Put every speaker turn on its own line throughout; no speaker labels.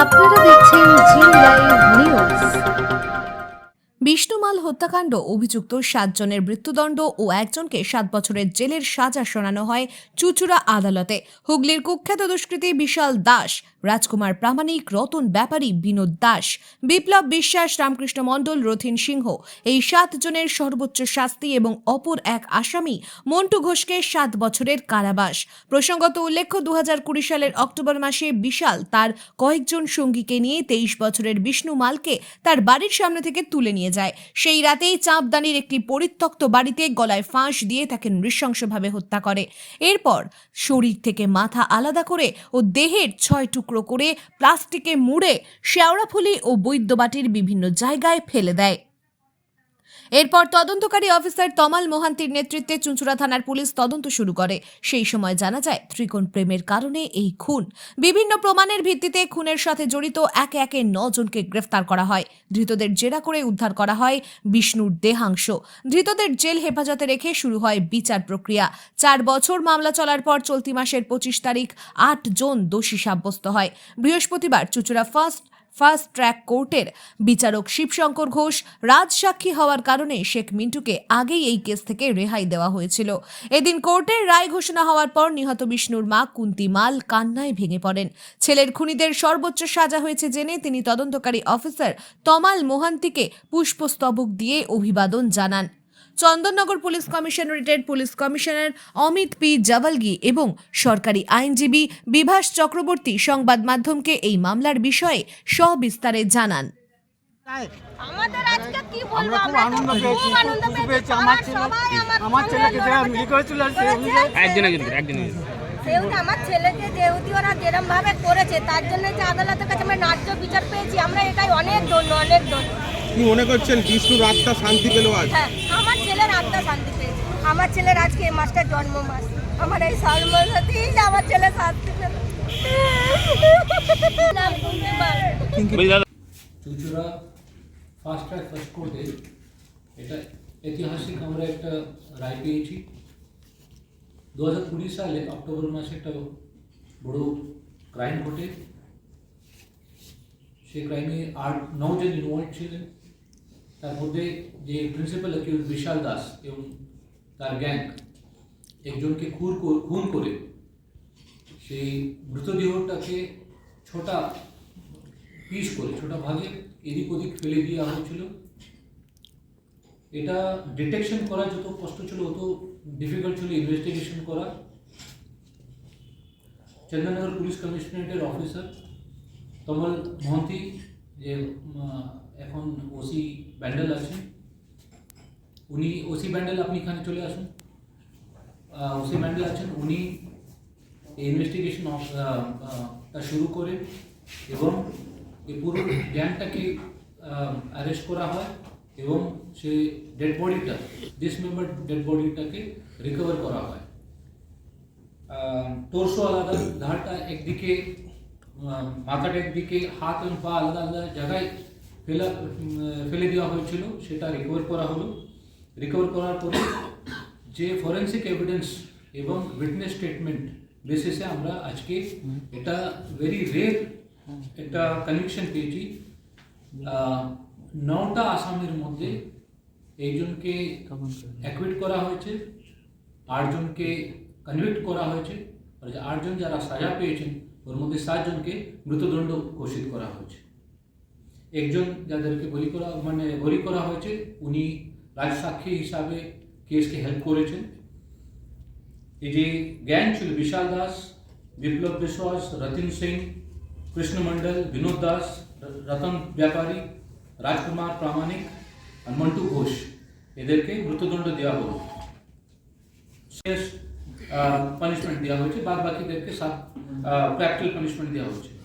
আপনারা দেখছেন জি নিউজ।
বিষ্ণুমাল হত্যাকাণ্ড অভিযুক্ত সাতজনের মৃত্যুদণ্ড ও একজনকে সাত বছরের জেলের সাজা শোনানো হয় চুচুড়া আদালতে। হুগলির কুখ্যাত দুষ্কৃতী বিশাল দাস রাজকুমার প্রামাণিক, রতন ব্যাপারী, বিনোদ দাস, বিপ্লব বিশ্বাস, রামকৃষ্ণ মণ্ডল, রথিন সিংহ। এই সাতজনের সর্বোচ্চ শাস্তি এবং অপর এক আসামি মন্টু ঘোষকে সাত বছরের কারাবাস। প্রসঙ্গত উল্লেখ্য দু সালের অক্টোবর মাসে বিশাল তার কয়েকজন সঙ্গীকে নিয়ে তেইশ বছরের বিষ্ণু মালকে তার বাড়ির সামনে থেকে তুলে নিয়ে যায়। সেই রাতেই চাঁপদানির একটি পরিত্যক্ত বাড়িতে গলায় ফাঁস দিয়ে তাকে নৃশংসভাবে হত্যা করে। এরপর শরীর থেকে মাথা আলাদা করে ও দেহের ছয় টুকরো করে প্লাস্টিকে মুড়ে শেওড়াফুলি ও বৈদ্যবাটির বিভিন্ন জায়গায় ফেলে দেয়। এরপর তদন্তকারী অফিসার তমাল মোহান্তির নেতৃত্বে চুঁচুড়া থানার পুলিশ তদন্ত শুরু করে। সেই সময় জানা যায়, ত্রিকোণ প্রেমের কারণে এই খুন। বিভিন্ন প্রমাণের ভিত্তিতে খুনের সাথে জড়িত একে একে জনকে গ্রেফতার করা হয়। ধৃতদের জেরা করে উদ্ধার করা হয় বিষ্ণুর দেহাংশ। ধৃতদের জেল হেফাজতে রেখে শুরু হয় বিচার প্রক্রিয়া। চার বছর মামলা চলার পর চলতি মাসের পঁচিশ তারিখ আট জন দোষী সাব্যস্ত হয়। বৃহস্পতিবার চুচুড়া ফার্স্ট ফার্স্ট ট্র্যাক কোর্টের বিচারক শিবশঙ্কর ঘোষ রাজসাক্ষী হওয়ার কারণে শেখ মিন্টুকে আগেই এই কেস থেকে রেহাই দেওয়া হয়েছিল। এদিন কোর্টের রায় ঘোষণা হওয়ার পর নিহত বিষ্ণুর মা কুন্তি মাল কান্নায় ভেঙে পড়েন। ছেলের খুনিদের সর্বোচ্চ সাজা হয়েছে জেনে তিনি তদন্তকারী অফিসার তমাল মোহান্তিকে পুষ্পস্তবক দিয়ে অভিবাদন জানান। Chandannagar police কমিশনারেটের police commissioner Amit P Javalgi এবং সরকারি আইনজীবী বিভাস চক্রবর্তী সংবাদ মাধ্যমকে এই মামলার বিষয়ে সবিস্তারে জানান।
আমাদের আজকে কি বলব?
আমরা খুব
আমরা তো
আনন্দ পেয়েছি
আনন্দ পেয়েছি।
পেয়েছি। আমার ছেলে
আমার
আমার ছেলেকে মিলি করেছিল
একজন একজন একজন একজন।
আমার ছেলেকে যেহেতু ওরা যেরম ভাবে করেছে তার জন্য যে আদালতের কাছে আমরা ন্যায্য বিচার পেয়েছি। আমরা এটাই অনেক ধন্য অনেক ধন্য।
কি মনে করছেন বিষ্ণুর আত্মা শান্তি পেল আজ?
হ্যাঁ আমার ছেলের আত্মা শান্তি পেয়েছে। আমার ছেলের আজকে এই মাসটা জন্ম মাস। আমার এই সর্বসাথী আমার ছেলে শান্তি পেল। নাম কুন্তিমাল।
বলি দাদা
চুচুড়া ফার্স্ট ট্র্যাক ফার্স্ট কোর্টে এটা ঐতিহাসিক আমরা একটা রায় পেয়েছি। দু হাজার কুড়ি সালে অক্টোবর মাসে একটা বড় ক্রাইম ঘটে। সেই ক্রাইমে আট নজন ইনভলভ ছিলেন। তার মধ্যে যে প্রিন্সিপাল অ্যাকিউজ বিশাল দাস এবং তার গ্যাং একজনকে খুন খুন করে সেই মৃতদেহটাকে ছোটা পিস করে, ছোটা ভাগে এদিক ওদিক ফেলে দেওয়া হয়েছিল এটা ডিটেকশন করা যত কষ্ট ছিল, অত ডিফিকাল্ট ছিল ইনভেস্টিগেশন করা। চন্দননগর পুলিশ কমিশনারেটের অফিসার তমল মহন্তি, যে এখন ওসি ব্যান্ডেল আছেন উনি ওসি ব্যান্ডেল, আপনি এখানে চলে আসুন। ওসি ব্যান্ডেল আছেন। উনি ইনভেস্টিগেশন শুরু করে এবং এই পুরো গ্যাংটাকে অ্যারেস্ট করা হয় এবং সে ডেড বডিটা ডিসমেম্বার ডেড বডিটাকে রিকভার করা হয়। torso আলাদা ধারটা একদিকে মাথাটা একদিকে, হাত এবং পা আলাদা আলাদা জায়গায় ফেলা ফেলে দেওয়া হয়েছিল, সেটা রিকভার করা হলো। রিকভার করার পরে যে ফরেন্সিক এভিডেন্স এবং উইটনেস স্টেটমেন্ট বেসিসে আমরা আজকে এটা ভেরি রের একটা কনভিকশন পেয়েছি। নটা আসামের মধ্যে একজনকে অ্যাকুইট করা হয়েছে, আটজনকে কনভিক্ট করা হয়েছে, আর আটজন যারা সাজা পেয়েছেন, ওর মধ্যে সাতজনকে মৃত্যুদণ্ড ঘোষিত করা হয়েছে। একজন যাদেরকে বলি করা মানে বলি করা হয়েছে, উনি রাজসাক্ষী হিসাবে কেসকে হেল্প করেছেন। এই যে গ্যাং ছিল বিশাল দাস, বিপ্লব বিশ্বাস, রতিন সিং, কৃষ্ণ মন্ডল বিনোদ দাস র- রতন ব্যাপারী, রাজকুমার প্রামাণিক আর মন্টু ঘোষ, এদেরকে মৃত্যুদণ্ড দেওয়া হলো। শেষ পানিশমেন্ট দেওয়া হয়েছে বাদ বাকিদেরকে সাত প্র্যাকটিক্যাল পানিশমেন্ট দেওয়া হচ্ছে।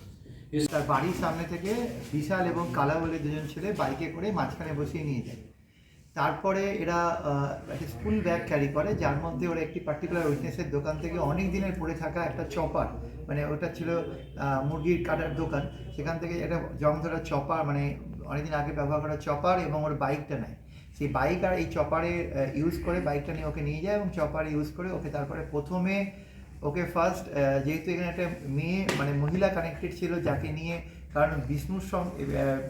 তার বাড়ির সামনে থেকে বিশাল এবং কালা বলে দুজন ছেলে বাইকে করে মাঝখানে বসিয়ে নিয়ে যায়। তারপরে এরা একটা স্কুল ব্যাগ ক্যারি করে, যার মধ্যে ওরা একটি পার্টিকুলার উইটনেসের দোকান থেকে অনেক দিনের পড়ে থাকা একটা চপার মানে ওটা ছিল মুরগির কাটার দোকান। সেখান থেকে একটা জং ধরা চপার মানে অনেকদিন আগে ব্যবহার করা চপার এবং ওর বাইকটা নেয়। সেই বাইক আর এই চপারে ইউজ করে বাইকটা নিয়ে ওকে নিয়ে যায় এবং চপার ইউজ করে ওকে তারপরে প্রথমে ওকে ফার্স্ট যেহেতু এখানে একটা মেয়ে মানে মহিলা কানেক্টেড ছিল যাকে নিয়ে কারণ বিষ্ণুর সঙ্গে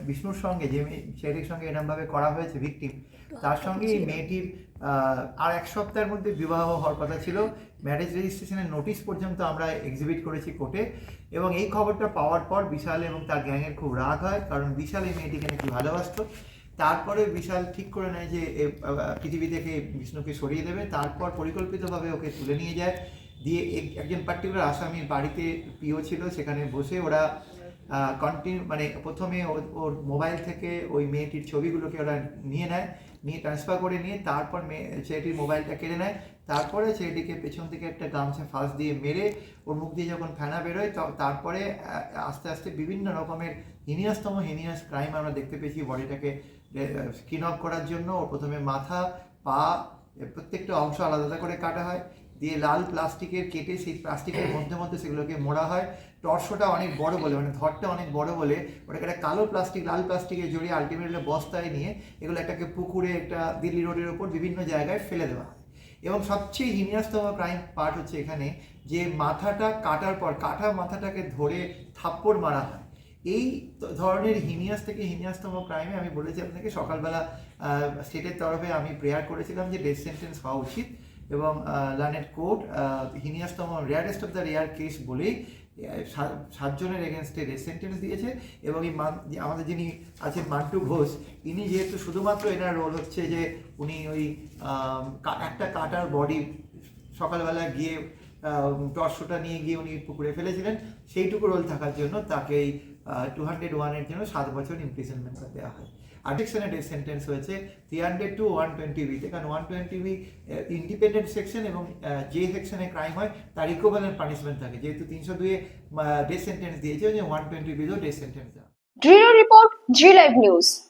বিষ্ণুর সঙ্গে যে ছেলেটির সঙ্গে এরমভাবে করা হয়েছে ভিকটিম তার সঙ্গে এই মেয়েটির আর এক সপ্তাহের মধ্যে বিবাহ হওয়ার কথা ছিল। ম্যারেজ রেজিস্ট্রেশনের নোটিশ পর্যন্ত আমরা এক্সিবিট করেছি কোর্টে এবং এই খবরটা পাওয়ার পর বিশাল এবং তার গ্যাংয়ের খুব রাগ হয় কারণ বিশাল এই মেয়েটিকে নাকি ভালোবাসতো। তারপরে বিশাল ঠিক করে নেয় যে পৃথিবী থেকে বিষ্ণুকে সরিয়ে দেবে। তারপর পরিকল্পিতভাবে ওকে তুলে নিয়ে যায়। দিয়ে এক- একজন পার্টিকুলার আসামির বাড়িতে পিও ছিল, সেখানে বসে ওরা কন্টিনিউ মানে প্রথমে ওর মোবাইল থেকে ওই মেয়েটির ছবিগুলোকে ওরা নিয়ে নেয়, নিয়ে ট্রান্সফার করে নিয়ে তারপর মেয়ে ছেলেটির মোবাইলটা কেড়ে নেয়, তারপরে ছেলেটিকে পেছন থেকে একটা গামছা ফাঁস দিয়ে মেরে ওর মুখ দিয়ে যখন ফেনা বেরোয় তারপরে আস্তে আস্তে বিভিন্ন রকমের হিনিয়াসতম হিনিয়াস ক্রাইম আমরা দেখতে পেয়েছি বডিটাকে স্কিন অফ করার জন্য। ওর প্রথমে মাথা, পা প্রত্যেকটা অংশ আলাদা করে কাটা হয়। দিয়ে লাল প্লাস্টিকের কেটে সেই প্লাস্টিকের মধ্যে মধ্যে সেগুলোকে মোড়া হয়। টর্সোটা অনেক বড় বলে মানে ধরটা অনেক বড় বলে, ওটাকে একটা কালো প্লাস্টিক, লাল প্লাস্টিকে জড়িয়ে আলটিমেটলি বস্তায় নিয়ে এগুলো একটাকে পুকুরে, একটা দিল্লি রোডের ওপর বিভিন্ন জায়গায় ফেলে দেওয়া হয়। এবং সবচেয়ে হিনিয়াসতম ক্রাইম পার্ট হচ্ছে এখানে যে মাথাটা কাটার পর, কাটা মাথাটাকে ধরে থাপ্পড় মারা হয়। এই ধরনের হিনিয়াস থেকে হিনিয়াসতম ক্রাইমে আমি বলেছি আপনাকে, সকালবেলা স্টেটের তরফে আমি প্রেয়ার করেছিলাম যে ডেথ সেন্টেন্স হওয়া উচিত। এবং learned court হিনিয়াসতম rarest of the rare case বলেই সাত- সাতজনের এগেনস্টে ডেথ সেন্টেন্স দিয়েছে এবং এই আমাদের যিনি আছেন মান্টু ঘোষ, ইনি যেহেতু শুধুমাত্র এনার রোল হচ্ছে যে উনি ওই একটা কাটার বডি সকালবেলা গিয়ে টর্সোটা নিয়ে গিয়ে উনি পুকুরে ফেলেছিলেন, সেইটুকু রোল থাকার জন্য তাকে এই টু হান্ড্রেড ওয়ানের জন্য সাত বছর ইমপ্রিজনমেন্ট দেওয়া হয়। আর সেকশনে ডেথ সেন্টেন্স হয়েছে three hundred two one twenty বিতে কারণ one twenty B independent section এবং যে সেকশনে ক্রাইম হয়, তার ইকোভ্যালেন্ট পানিশমেন্ট থাকে যেহেতু তিনশো দুয়ে ডেথ সেন্টেন্স দিয়েছে যে ওয়ান টোয়েন্টি বিতেও ডেথ সেন্টেন্স দেওয়া
রিপোর্ট জি লাইভ News.